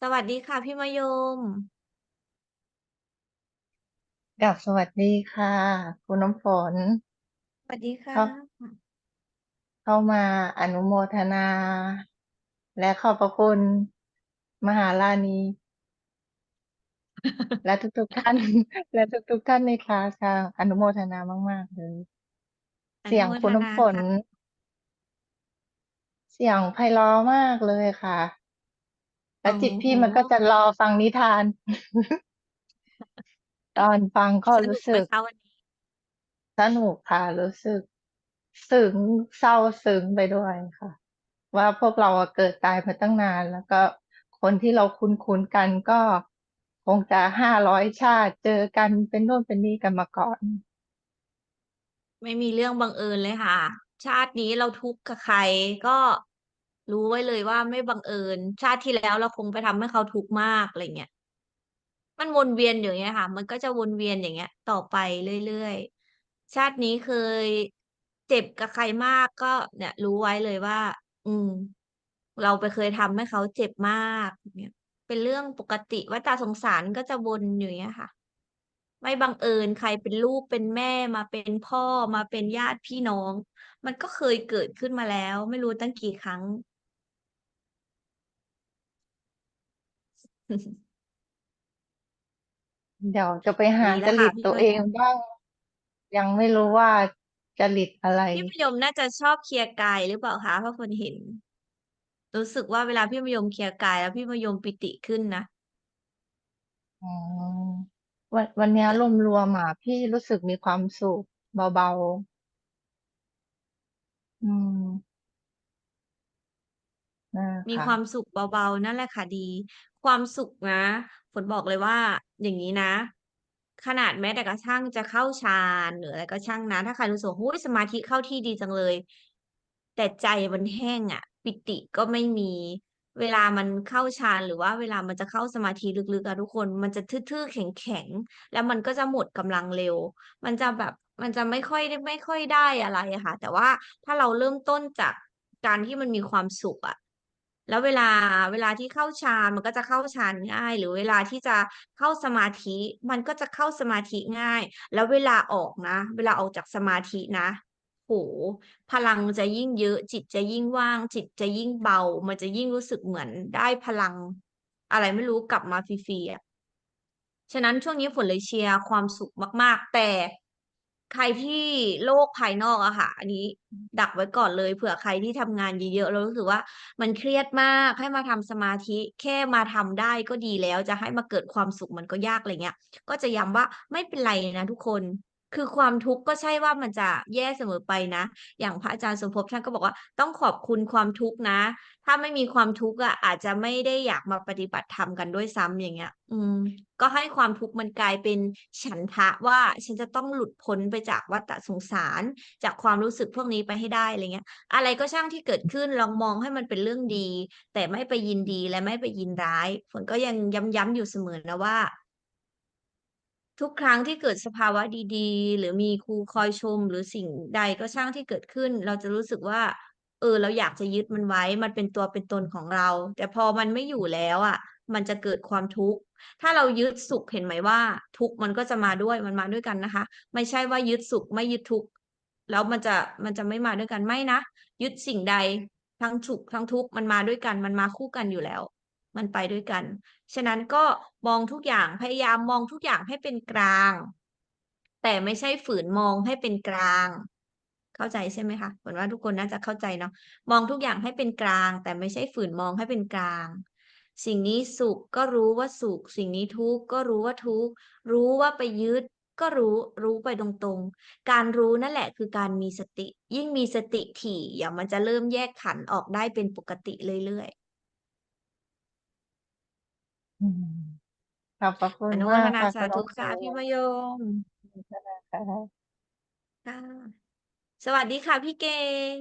สวัสดีค่ะพี่มะยม กับสวัสดีค่ะ คุณน้ำฝนสวัสดีค่ะ เข้าเข้ามาอนุโมทนา และขอบพระคุณมหาราณีและทุกๆท่าน และทุกๆท่านในคลาสค่ะอนุโมทนามาก ๆ เลย อเสีนุยงโมคุทณนาน้ำฝน ค่ะ เสียงไพเราะมากเลยค่ะ แล้อ๋วอจิตพี่มันก็จะรอฟังนิทาน ตอนฟังก็สรนุู้กสไหมึกคะวันนี้?สนุกค่ะ รู้สึกซึ้งเศร้าซึ้งไปด้วยค่ะ ว่าพวกเราอะเกิดตายมาตั้งนาน แล้วก็คนที่เราคุ้นๆกันก็คงจะ500ชาติเจอกันเป็นโน่นเป็นนี่กันมาก่อน ไม่มีเรื่องบังเอิญเลยค่ะ ชาตินี้เราทุกข์กับใครก็ รู้ไว้เลยว่าไม่บังเอิญ ชาติที่แล้วเราคงไปทำให้เขาทุกข์มากอะไรเงี้ยมันวนเวียนอย่างเงี้ยค่ะ มันก็จะวนเวียนอย่างเงี้ย ต่อไปเรื่อยๆชาตินี้เคยเจ็บกับใครมากก็เนี่ย รู้ไว้เลยว่า อืม เราไปเคยทำให้เขาเจ็บมากเงี้ยเป็นเรื่องปกติวัฏสงสารก็จะวนอยู่เงี้ยค่ะ ไม่บังเอิญใครเป็นลูกเป็นแม่มาเป็นพ่อมาเป็นญาติพี่น้อง มันก็เคยเกิดขึ้นมาแล้ว ไม่รู้ตั้งกี่ครั้ง เดี๋ยวจะไปหาดีแล้จวรค่ะิตพี่ตัวมะเองบ้าง ยังไม่รู้ว่าจริตอะไร พี่มะยมน่าจะชอบเคลียร์กายหรือเปล่าคะ?เพราะฝนเห็น รู้สึกว่าเวลาพี่มะยมเคลียร์กายแล้วพี่มะยมปิติขึ้นนะอ๋อวันวันเนี้ยจะรวมๆอะพี่รู้สึกมีความสุขเบาๆ อืมอามีค่ควาะมสุขเบาๆนั่นแหละค่ะดี ความสุขนะ ฝนบอกเลยว่าอย่างงี้นะ ขนาดแม้แต่กระทั่งจะเข้าฌานหรืออะไรก็ช่างนะ ถ้าใครรู้สึกว่าโอ้โฮสมาธิเข้าที่ดีจังเลย แต่ใจมันแห้งอะปิติก็ไม่มีเวลามันเข้าฌานหรือว่าเวลามันจะเข้าสมาธิลึกๆอะทุกคนมันจะทื่อๆแข็งๆแล้วมันก็จะหมดกำลังเร็ว มันจะแบบมันจะไม่ค่อยได้ไม่ค่อยได้อะไรอะค่ะ แต่ว่าถ้าเราเริ่มต้นจากการที่มันมีความสุขอะ แล้วเวลาเวลาที่เข้าฌานมันก็จะเข้าฌานง่าย หรือเวลาที่จะเข้าสมาธิมันก็จะเข้าสมาธิง่าย แล้วเวลาออกนะ เวลาออกจากสมาธินะโอ้โฮพลังจะยิ่งเยอะจิตจะยิ่งว่าง จิตจะยิ่งเบา มันจะยิ่งรู้สึกเหมือนได้พลัง อะไรไม่รู้กลับมาฟรีๆอะฉะนั้นช่วงนี้ฝนเลยเชียร์ความสุขมาก ๆ แต่ ใครที่โลกภายนอกอะค่ะ อันนี้ดักไว้ก่อนเลย เผื่อใครที่ทำงานเยอะๆแล้วรู้สึกว่ามันเครียดมากให้มาทำสมาธิแค่มาทำได้ก็ดีแล้ว จะให้มาเกิดความสุขมันก็ยากอะไรเงี้ย ก็จะย้ำว่าไม่เป็นไรนะทุกคน คือความทุกข์ก็ใช่ว่ามันจะแย่เสมอไปนะ อย่างพระอาจารย์สมภพท่านก็บอกว่าต้องขอบคุณความทุกข์นะ ถ้าไม่มีความทุกข์อะอาจจะไม่ได้อยากมาปฏิบัติธรรมกันด้วยซ้ำอย่างเงี้ย อืม ก็ให้ความทุกข์มันกลายเป็นฉันทะว่าฉันจะต้องหลุดพ้นไปจากวัฏสงสาร จากความรู้สึกพวกนี้ไปให้ได้อะไรเงี้ย อะไรก็ช่างที่เกิดขึ้นลองมองให้มันเป็นเรื่องดี แต่ไม่ไปยินดีและไม่ไปยินร้าย ฝนก็ยังย้ำๆอยู่เสมอนะว่า ทุกครั้งที่เกิดสภาวะดี ๆ หรือมีครูคอยชม หรือสิ่งใดก็ช่างที่เกิดขึ้น เราจะรู้สึกว่า เออ เราอยากจะยึดมันไว้ มันเป็นตัวเป็นตนของเรา แต่พอมันไม่อยู่แล้วอะมันจะเกิดความทุกข์ ถ้าเรายึดสุขเห็นไหมว่า ทุกข์มันก็จะมาด้วยมันมาด้วยกันนะคะ ไม่ใช่ว่ายึดสุขไม่ยึดทุกข์แล้วมันจะมันจะไม่มาด้วยกันไม่นะยึดสิ่งใดทั้งสุขทั้งทุกข์มันมาด้วยกันมันมาคู่กันอยู่แล้ว มันไปด้วยกัน ฉะนั้นก็มองทุกอย่างพยายามมองทุกอย่างให้เป็นกลาง แต่ไม่ใช่ฝืนมองให้เป็นกลาง เข้าใจใช่ไหมคะ?ฝนว่าทุกคนน่าจะเข้าใจเนาะมองทุกอย่างให้เป็นกลาง แต่ไม่ใช่ฝืนมองให้เป็นกลาง สิ่งนี้สุขก็รู้ว่าสุข สิ่งนี้ทุกข์ก็รู้ว่าทุกข์รู้ว่าไปยึดก็รู้รู้ไปตรงๆ การรู้นั่นแหละคือการมีสติ ยิ่งมีสติถี่เดี๋ยวมันจะเริ่มแยกขันออกได้เป็นปกติเรื่อยๆ อืมขอบพระคุอณมนุโมากทนคา่ะสคาุณธนุ้ำฝค่ะพี่นมะยมอนุโมทนาค่ะ ค่ะ สวัสดีค่ะพี่เก่ง